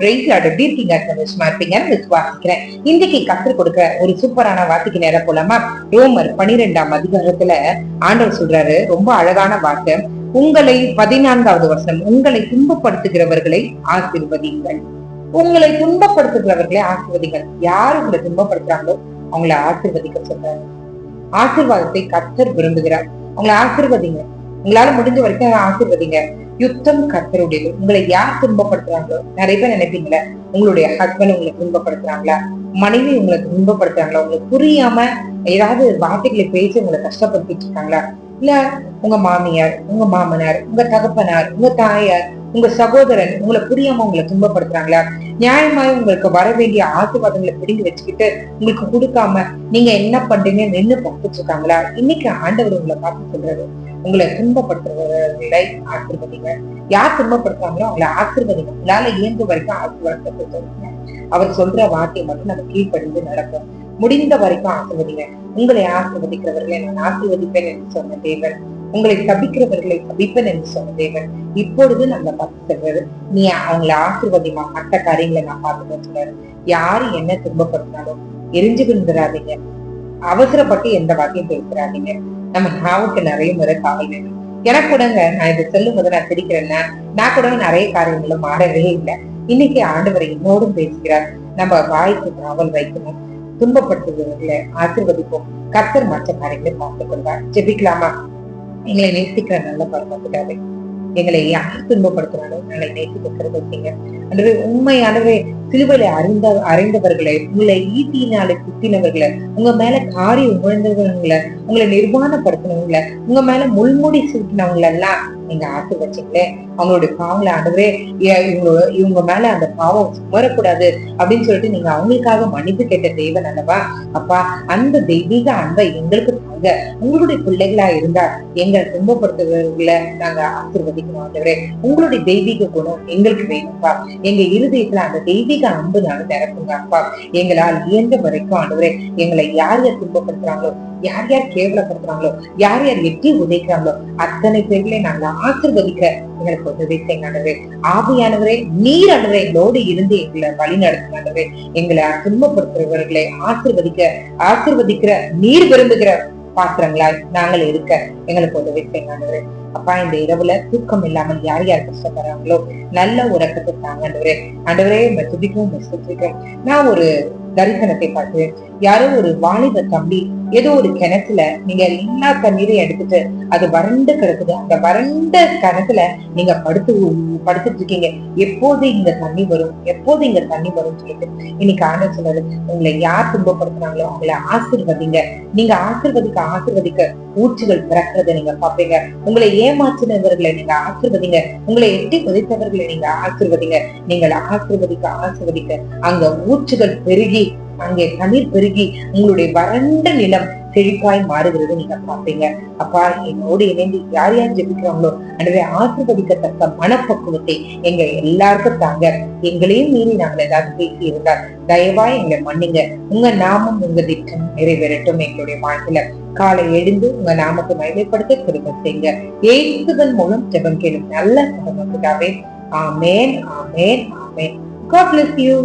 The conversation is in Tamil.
பிரைஸ் லாட் சந்தோஷமா இருப்பீங்கன்னு விசுவாசிக்கிறேன் இன்னைக்கு கற்றுக் கொடுக்க ஒரு சூப்பரான வார்த்தைக்கு நேரம் போலாமா? ரோமர் பனிரெண்டாம் அதிகாரத்துல ஆண்டவர் சொல்றாரு ரொம்ப அழகான வார்த்தை. உங்களை பதினான்காவது வருஷம் உங்களை துன்பப்படுத்துகிறவர்களை ஆசிர்வதிங்கள் உங்களை துன்பப்படுத்துகிறவர்களை ஆசிர்வதிங்கள் யார் உங்களை துன்பப்படுத்துறாங்களோ அவங்களை ஆசிர்வதிக்க சொல்றாரு. ஆசிர்வாதத்தை கத்தர் விரும்புகிறார். அவங்களை ஆசிர்வதிங்க. உங்களால முடிஞ்ச வரைக்கும் ஆசிர்வதிங்க. யுத்தம் கத்தருடையது உங்களை யார் துன்பப்படுத்துறாங்களோ நிறைய பேர் நினைப்பீங்களே உங்களுடைய ஹஸ்பண்ட் உங்களை துன்பப்படுத்துறாங்களா மனைவி உங்களை துன்பப்படுத்துறாங்களா உங்களுக்கு புரியாம ஏதாவது வார்த்தைகளை பேசி உங்களை கஷ்டப்படுத்திட்டு இருக்காங்களா? இல்ல உங்க மாமியார் உங்க மாமனார் உங்க தகப்பனார் உங்க தாயார் உங்க சகோதரன் உங்களை புரியாம உங்களை துன்பப்படுத்துறாங்களா? நியாயமாய் உங்களுக்கு வர வேண்டிய ஆசீர்வாதங்களை பிடிங்கி வச்சுக்கிட்டு உங்களுக்கு கொடுக்காம நீங்க என்ன பண்றீங்கன்னு நின்று பார்த்துட்டு இருக்காங்களா? இன்னைக்கு ஆண்டவர் உங்களை பார்த்து சொல்றாரு. உங்களை துன்பப்படுத்துறவர்களை ஆசிர்வதிங்க. யார் துன்பப்படுத்துறாங்களோ அவங்களை ஆசிர்வதிங்க. உங்களால இயங்கு வரைக்கும் ஆசீர்வாதத்தை சொல்லுங்க அவர் சொல்ற வார்த்தையை மட்டும் நம்ம கீழ்ப்படிந்து நடக்கும் முடிந்த வரைக்கும் ஆசிர்வதிங்க. உங்களை ஆசிர்வதிக்கிறவர்களை நான் ஆசிர்வதிப்பேன் என்று சொன்ன தேவன். உங்களை சபிக்கிறவர்களை சபிப்பேன் என்று சொன்ன தேவன். இப்பொழுது நம்ம பார்த்து சொல்றாரு நீ அவங்களை ஆசிர்வதிமா? மற்ற காரியங்களை நான் பார்த்துக்கிட்டு சொல்றாரு யாரு என்ன துன்பப்படுத்தினாலும் எரிஞ்சு விழுந்துடாதீங்க அவசரப்பட்டு எந்த வாக்கியம் பேசுறாதீங்க. நம்ம நாவுக்கு நிறைய முறை காவல் வேணும் எனக்கு கூடங்க நான் இதை சொல்லும் போது நான் சிரிக்கிறேன்னா நான் கூட நிறைய காரியங்களும் மாறவே இல்லை. இன்னைக்கு ஆண்டவரை என்னோடும் பேசுகிறார். நம்ம வாய்க்கு காவல் வைக்கணும். துன்பப்படுத்துபவர்களை ஆசிர்வதிப்போம். கர்த்தர் மற்ற காரியங்களை பார்த்துக் கொள்வார். ஜெபிக்கலாமா? எங்களை நேசிக்கிற நல்ல பரமத்துக்காக எங்களை யார் துன்பப்படுத்துறாலும் எங்களை நேசிக்கிறது வச்சீங்க அன்றவே உண்மையானவே சிலுவையில அறிந்த அறைந்தவர்களை உங்களை ஈட்டியினாலே குத்தினவர்களை உங்க மேல காரி உகழ்ந்தவங்களை உங்களை நிர்வாணப்படுத்தினவங்களை உங்க மேல முள்முடி சூட்டினவங்களை எல்லாம் நீங்க ஆசை வச்சீங்களே. அவங்களுடைய பாவங்களை ஆண்டவரே இவங்க இவங்க மேல அந்த பாவம் சுமரக்கூடாது அப்படின்னு சொல்லிட்டு நீங்க அவங்களுக்காக மன்னிப்பு கேட்ட தெய்வம் அல்லவா? அப்பா அந்த தெய்வீக அன்பை எங்களுக்கு தாங்க உங்களுடைய பிள்ளைகளா இருந்தா எங்களை துன்பப்படுத்துவர்களை நாங்க ஆசிர்வதிக்கணும் ஆண்டவரே. உங்களுடைய தெய்வீக குணம் எங்களுக்கு வேணும்ப்பா. எங்க இருதயத்துல அந்த தெய்வீக அன்பு நாங்க நிரப்புங்க அப்பா எங்களால் இயன்ற வரைக்கும் ஆண்டவரே எங்களை யார் யார் துன்பப்படுத்துறாங்களோ யார் யார் கேவலப்படுத்துறாங்களோ யார் யார் எட்டி உதைக்கிறாங்களோ அத்தனை பேர்களை நாங்க ஆசிர்வதிக்க எங்களுக்கு உதவி செய்யுங்க ஆவியானவரே நீர் ஆண்டவரே எங்களோடு இருந்து எங்களை வழி நடத்துங்க எங்களை துன்பப்படுத்துறவர்களை ஆசிர்வதிக்க ஆசிர்வதிக்கிற நீர் விரும்புகிற பாத்திரங்களாய் நாங்கள் இருக்க எங்களுக்கு உதவி செய்யுங்க அப்பா இந்த இரவுல தூக்கம் இல்லாமல் யார் யார் கஷ்டப்படுறாங்களோ நல்ல உறக்கத்தை தாங்க ஆண்டவரே ஆண்டவரே துதிக்கும் துதிக்கும் நான் ஒரு தரிசனத்தை பார்த்து யாரோ ஒரு வாலிப தம்பி ஏதோ ஒரு கிணத்துல நீங்க எல்லா தண்ணீரையும் எடுத்துட்டு அது வறண்டு கிடக்குது. அந்த வறண்ட கிணத்துல நீங்க படுத்து படுத்துட்டு இருக்கீங்க. எப்போது இந்த தண்ணி வரும்? எப்போது இங்க தண்ணி வரும் சொல்லிட்டு இன்னைக்கு ஆண்டு சொன்னது உங்களை யார் துன்பப்படுத்துறாங்களோ அவங்களை ஆசிர்வதிங்க. நீங்க ஆசிர்வதிக்க ஆசிர்வதிக்க ஊற்றுகள் பிறக்கிறத நீங்க பாப்பீங்க உங்களை ஏமாற்றினவர்களை நீங்க ஆசிர்வதிங்க. உங்களை எட்டி புதைத்தவர்களை நீங்க ஆசிர்வதிங்க. நீங்கள் ஆசிர்வதிக்க ஆசிர்வதிக்க அங்க ஊற்றுகள் பெருகி அங்கே தண்ணீர் பெருகி உங்களுடைய வறண்ட நிலம் செழிப்பாய் மாறுகிறது நீங்க பார்ப்பீங்க. அப்பா என்னோடு இணைந்து யார் யார் ஜெபிக்கிறாங்களோ எனவே ஆசிர்வதிக்கத்தக்க மனப்பக்குவத்தை எங்க எல்லாருக்கும் தாங்க. எங்களையும் மீறி நாங்கள் ஏதாவது பேசி இருந்தால் தயவாய் எங்களை மன்னிங்க. உங்க நாமம் உங்க திட்டம் நிறைவேறட்டும் எங்களுடைய வாழ்க்கையில. காலை எழுந்து உங்க நாமத்தை மகிமைப்படுத்த திரும்ப செய்யுங்க. ஏசுதன் மூலம் ஜெபம் கேளும் நல்ல சமத்துக்காவே ஆமேன் ஆமேன் ஆமேன். God bless you.